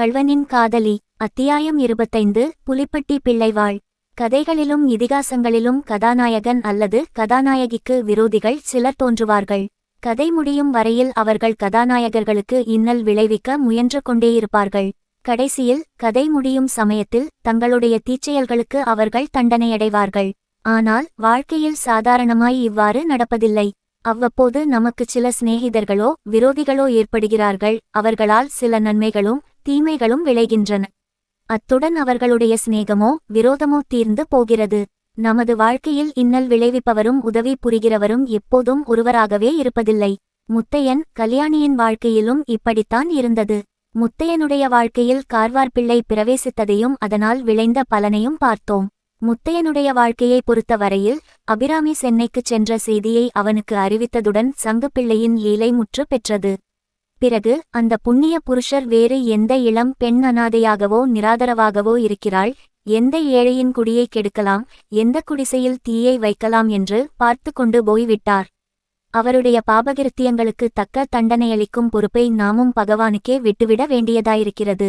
கள்வனின் காதலி அத்தியாயம் இருபத்தைந்து புலிப்பட்டி பிள்ளைவாள். கதைகளிலும் இதிகாசங்களிலும் கதாநாயகன் அல்லது கதாநாயகிக்கு விரோதிகள் சிலர் தோன்றுவார்கள். கதை முடியும் வரையில் அவர்கள் கதாநாயகர்களுக்கு இன்னல் விளைவிக்க முயன்று கொண்டேயிருப்பார்கள் கடைசியில் கதை முடியும் சமயத்தில் தங்களுடைய தீச்செயல்களுக்கு அவர்கள் தண்டனையடைவார்கள். ஆனால் வாழ்க்கையில் சாதாரணமாய் இவ்வாறு நடப்பதில்லை. அவ்வப்போது நமக்கு சில சிநேகிதர்களோ விரோதிகளோ ஏற்படுகிறார்கள். அவர்களால் சில நன்மைகளும் தீமைகளும் விளைகின்றன. அத்துடன் அவர்களுடைய சிநேகமோ விரோதமோ தீர்ந்து போகிறது. நமது வாழ்க்கையில் இன்னல் விளைவிப்பவரும் உதவி புரிகிறவரும் எப்போதும் ஒருவராகவே இருப்பதில்லை. முத்தையன் கல்யாணியின் வாழ்க்கையிலும் இப்படித்தான் இருந்தது. முத்தையனுடைய வாழ்க்கையில் கார்வார்பிள்ளை பிரவேசித்ததையும் அதனால் விளைந்த பலனையும் பார்த்தோம். முத்தையனுடைய வாழ்க்கையை பொறுத்தவரையில் அபிராமி சென்னைக்குச் சென்ற செய்தியை அவனுக்கு அறிவித்ததுடன் சங்குப்பிள்ளையின் ஏழை முற்று பெற்றது. பிறகு அந்த புண்ணிய புருஷர் வேறு எந்த இளம் பெண் அனாதையாகவோ நிராதரவாகவோ இருக்கிறாள் எந்த ஏழையின் குடியை கெடுக்கலாம் எந்த குடிசையில் தீயை வைக்கலாம் என்று பார்த்து கொண்டு போய்விட்டார். அவருடைய பாபகிருத்தியங்களுக்கு தக்க தண்டனையளிக்கும் பொறுப்பை நாமும் பகவானுக்கே விட்டுவிட வேண்டியதாயிருக்கிறது.